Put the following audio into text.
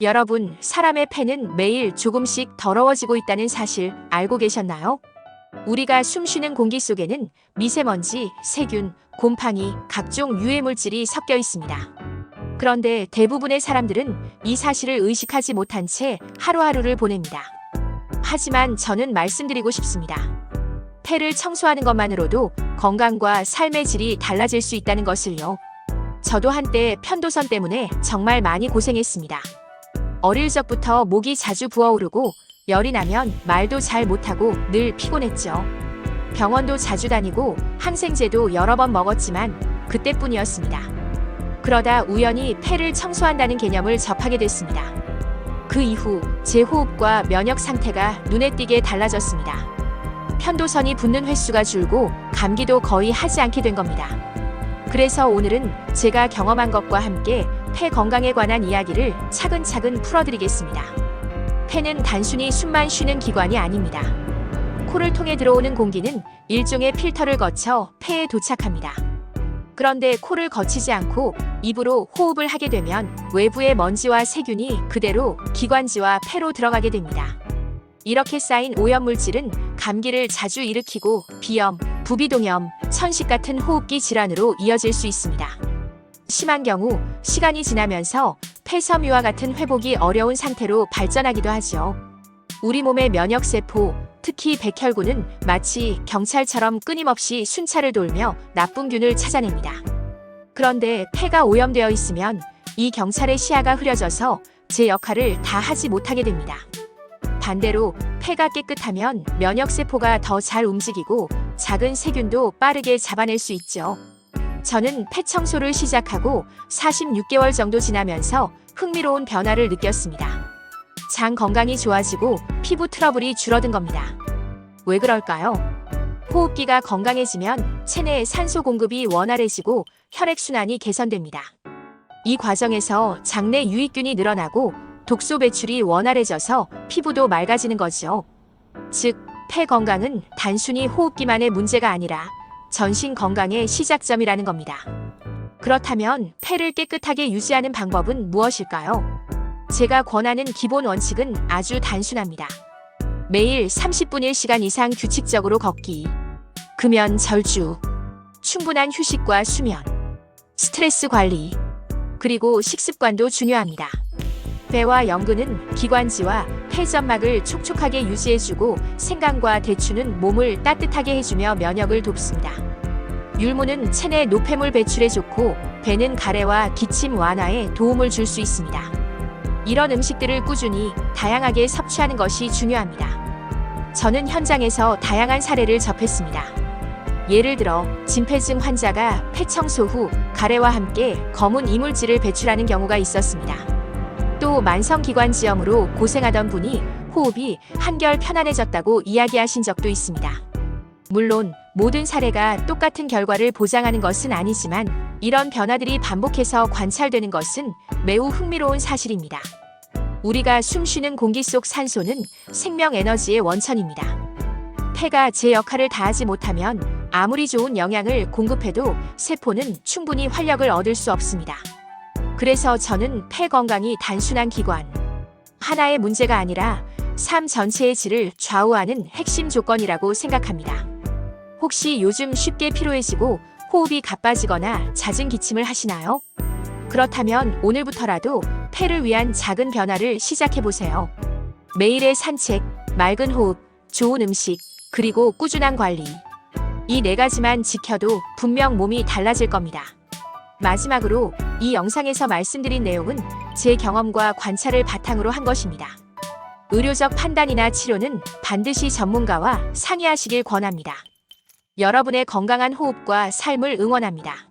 여러분, 사람의 폐는 매일 조금씩 더러워지고 있다는 사실 알고 계셨나요? 우리가 숨쉬는 공기 속에는 미세먼지, 세균, 곰팡이, 각종 유해 물질이 섞여 있습니다. 그런데 대부분의 사람들은 이 사실을 의식하지 못한 채 하루하루를 보냅니다. 하지만 저는 말씀드리고 싶습니다. 폐를 청소하는 것만으로도 건강과 삶의 질이 달라질 수 있다는 것을요. 저도 한때 편도선 때문에 정말 많이 고생했습니다. 어릴 적부터 목이 자주 부어오르고 열이 나면 말도 잘 못하고 늘 피곤했죠. 병원도 자주 다니고 항생제도 여러 번 먹었지만 그때뿐이었습니다. 그러다 우연히 폐를 청소한다는 개념을 접하게 됐습니다. 그 이후 제 호흡과 면역 상태가 눈에 띄게 달라졌습니다. 편도선이 붓는 횟수가 줄고 감기도 거의 하지 않게 된 겁니다. 그래서 오늘은 제가 경험한 것과 함께 폐 건강에 관한 이야기를 차근차근 풀어드리겠습니다. 폐는 단순히 숨만 쉬는 기관이 아닙니다. 코를 통해 들어오는 공기는 일종의 필터를 거쳐 폐에 도착합니다. 그런데 코를 거치지 않고 입으로 호흡을 하게 되면 외부의 먼지와 세균이 그대로 기관지와 폐로 들어가게 됩니다. 이렇게 쌓인 오염물질은 감기를 자주 일으키고 비염, 부비동염, 천식 같은 호흡기 질환으로 이어질 수 있습니다. 심한 경우 시간이 지나면서 폐섬유와 같은 회복이 어려운 상태로 발전하기도 하죠. 우리 몸의 면역세포, 특히 백혈구는 마치 경찰처럼 끊임없이 순찰을 돌며 나쁜 균을 찾아냅니다. 그런데 폐가 오염되어 있으면 이 경찰의 시야가 흐려져서 제 역할을 다 하지 못하게 됩니다. 반대로 폐가 깨끗하면 면역세포가 더 잘 움직이고 작은 세균도 빠르게 잡아낼 수 있죠. 저는 폐 청소를 시작하고 46개월 정도 지나면서 흥미로운 변화를 느꼈습니다. 장 건강이 좋아지고 피부 트러블이 줄어든 겁니다. 왜 그럴까요? 호흡기가 건강해지면 체내의 산소 공급이 원활해지고 혈액순환이 개선됩니다. 이 과정에서 장내 유익균이 늘어나고 독소 배출이 원활해져서 피부도 맑아지는 거죠. 즉, 폐 건강은 단순히 호흡기만의 문제가 아니라 전신 건강의 시작점이라는 겁니다. 그렇다면 폐를 깨끗하게 유지하는 방법은 무엇일까요? 제가 권하는 기본 원칙은 아주 단순합니다. 매일 30분 1시간 이상 규칙적으로 걷기, 금연 절주, 충분한 휴식과 수면, 스트레스 관리, 그리고 식습관도 중요합니다. 배와 연근은 기관지와 폐점막을 촉촉하게 유지해주고 생강과 대추는 몸을 따뜻하게 해주며 면역을 돕습니다. 율무는 체내 노폐물 배출에 좋고 배는 가래와 기침 완화에 도움을 줄 수 있습니다. 이런 음식들을 꾸준히 다양하게 섭취하는 것이 중요합니다. 저는 현장에서 다양한 사례를 접했습니다. 예를 들어 진폐증 환자가 폐 청소 후 가래와 함께 검은 이물질을 배출하는 경우가 있었습니다. 또 만성기관지염으로 고생하던 분이 호흡이 한결 편안해졌다고 이야기하신 적도 있습니다. 물론 모든 사례가 똑같은 결과를 보장하는 것은 아니지만 이런 변화들이 반복해서 관찰되는 것은 매우 흥미로운 사실입니다. 우리가 숨쉬는 공기 속 산소는 생명 에너지의 원천입니다. 폐가 제 역할을 다하지 못하면 아무리 좋은 영양을 공급해도 세포는 충분히 활력을 얻을 수 없습니다. 그래서 저는 폐 건강이 단순한 기관, 하나의 문제가 아니라 삶 전체의 질을 좌우하는 핵심 조건이라고 생각합니다. 혹시 요즘 쉽게 피로해지고 호흡이 가빠지거나 잦은 기침을 하시나요? 그렇다면 오늘부터라도 폐를 위한 작은 변화를 시작해 보세요. 매일의 산책, 맑은 호흡, 좋은 음식, 그리고 꾸준한 관리. 이 네 가지만 지켜도 분명 몸이 달라질 겁니다. 마지막으로 이 영상에서 말씀드린 내용은 제 경험과 관찰을 바탕으로 한 것입니다. 의료적 판단이나 치료는 반드시 전문가와 상의하시길 권합니다. 여러분의 건강한 호흡과 삶을 응원합니다.